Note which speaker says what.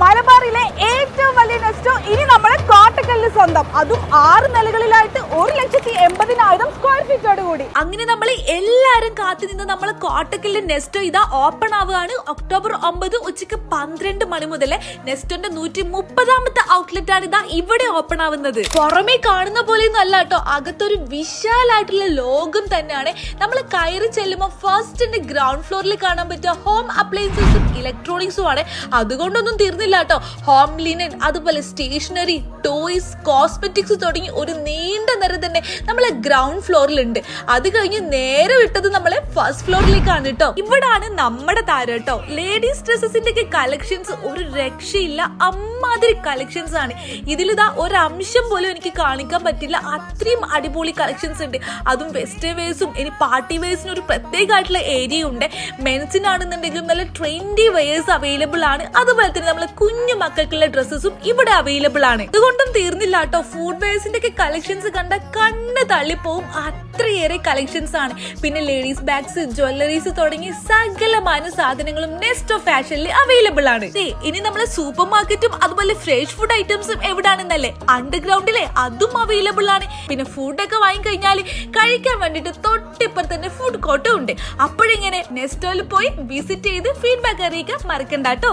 Speaker 1: മലബാറിലെ ഏറ്റവും വലിയ നെസ്റ്റോ ഇനി നമ്മുടെ കോട്ടക്കല്ലിൽ സ്വന്തം. അതും ആറ് നിലകളിലായിട്ട് കൂടി.
Speaker 2: അങ്ങനെ നമ്മൾ എല്ലാരും കാത്തുനിന്ന് നമ്മൾ കോട്ടക്കലിന്റെ നെസ്റ്റോ ഇതാ ഓപ്പൺ ആവുകയാണ്. ഒക്ടോബർ ഒമ്പത് ഉച്ചയ്ക്ക് പന്ത്രണ്ട് മണി മുതൽ നെസ്റ്റോന്റെ നൂറ്റി മുപ്പതാമത്തെ ഔട്ട്ലെറ്റ് ആണ് ഇതാ ഇവിടെ ഓപ്പൺ ആവുന്നത്. പുറമേ കാണുന്ന പോലെയൊന്നും അല്ല കേട്ടോ. അകത്തൊരു വിശാലായിട്ടുള്ള ലോകം തന്നെയാണ്. നമ്മൾ കയറി ചെല്ലുമ്പോൾ ഫസ്റ്റിന്റെ ഗ്രൗണ്ട് ഫ്ലോറിൽ കാണാൻ പറ്റുക ഹോം അപ്ലയൻസസും ഇലക്ട്രോണിക്സും ആണ്. അതുകൊണ്ടൊന്നും തീർന്നില്ല കേട്ടോ. ഹോം ലിനൻ അതുപോലെ സ്റ്റേഷനറി ടോയ്സ് കോസ്മെറ്റിക്സ് തുടങ്ങി ഒരു നീണ്ട നിര തന്നെ നമ്മളെ ഗ്രൗണ്ട് ഫ്ലോറിലുണ്ട് അത് കഴിഞ്ഞ് നേരെ വിട്ടത് നമ്മളെ ഫസ്റ്റ് ഫ്ലോറിലേക്കാണ് കേട്ടോ ഇവിടാണ് നമ്മുടെ താരം കേട്ടോ ലേഡീസ് ഡ്രസ്സസിന്റെ ഒക്കെ കളക്ഷൻസ് ഒരു രക്ഷയില്ല. അമ്മാതിരി കളക്ഷൻസ് ആണ്. ഇതിലിതാ ഒരംശം പോലും എനിക്ക് കാണിക്കാൻ പറ്റില്ല. അത്രയും അടിപൊളി കളക്ഷൻസ് ഉണ്ട്. അതും വെസ്റ്റേൺ വെയർസും ഇനി പാർട്ടി വെയർസിന് ഒരു പ്രത്യേകമായിട്ടുള്ള ഏരിയ ഉണ്ട്. മെൻസിനാണെന്നുണ്ടെങ്കിലും നല്ല ട്രെൻഡി വെയേഴ്സ് അവൈലബിൾ ആണ്. അതുപോലെ തന്നെ നമ്മളെ കുഞ്ഞു മക്കൾക്കുള്ള ഡ്രസ്സസും ഇവിടെ അവൈലബിൾ ആണ്. ഇതുകൊണ്ടും തീർന്നില്ല കേട്ടോ ഫുഡ് വെയർസിന്റെ ഒക്കെ കളക്ഷൻസ് കണ്ട കണ്ണ് തള്ളിപ്പോവും. അത്രയേറെ കളക്ഷൻസ് ആണ്. പിന്നെ ലേഡീസ് ബാഗ്സ് ജ്വല്ലറീസ് തുടങ്ങി സകലമാന സാധനങ്ങളും ഓഫ് ഫാഷനിൽ അവൈലബിൾ ആണ്. ഇനി നമ്മളെ സൂപ്പർ മാർക്കറ്റും അതുപോലെ ഫ്രഷ് ഫുഡ് ഐറ്റംസും എവിടാണെന്നല്ലേ? അണ്ടർഗ്രൗണ്ടിലെ അതും അവൈലബിൾ ആണ്. പിന്നെ ഫുഡൊക്കെ വാങ്ങിക്കഴിഞ്ഞാൽ കഴിക്കാൻ വേണ്ടിട്ട് തൊട്ടിപ്പുറത്ത് തന്നെ ഫുഡ് കോർട്ടും ഉണ്ട്. അപ്പോഴിങ്ങനെ നെസ്റ്റോയിൽ പോയി വിസിറ്റ് ചെയ്ത് ഫീഡ്ബാക്ക് അറിയിക്കാൻ മറക്കണ്ട കേട്ടോ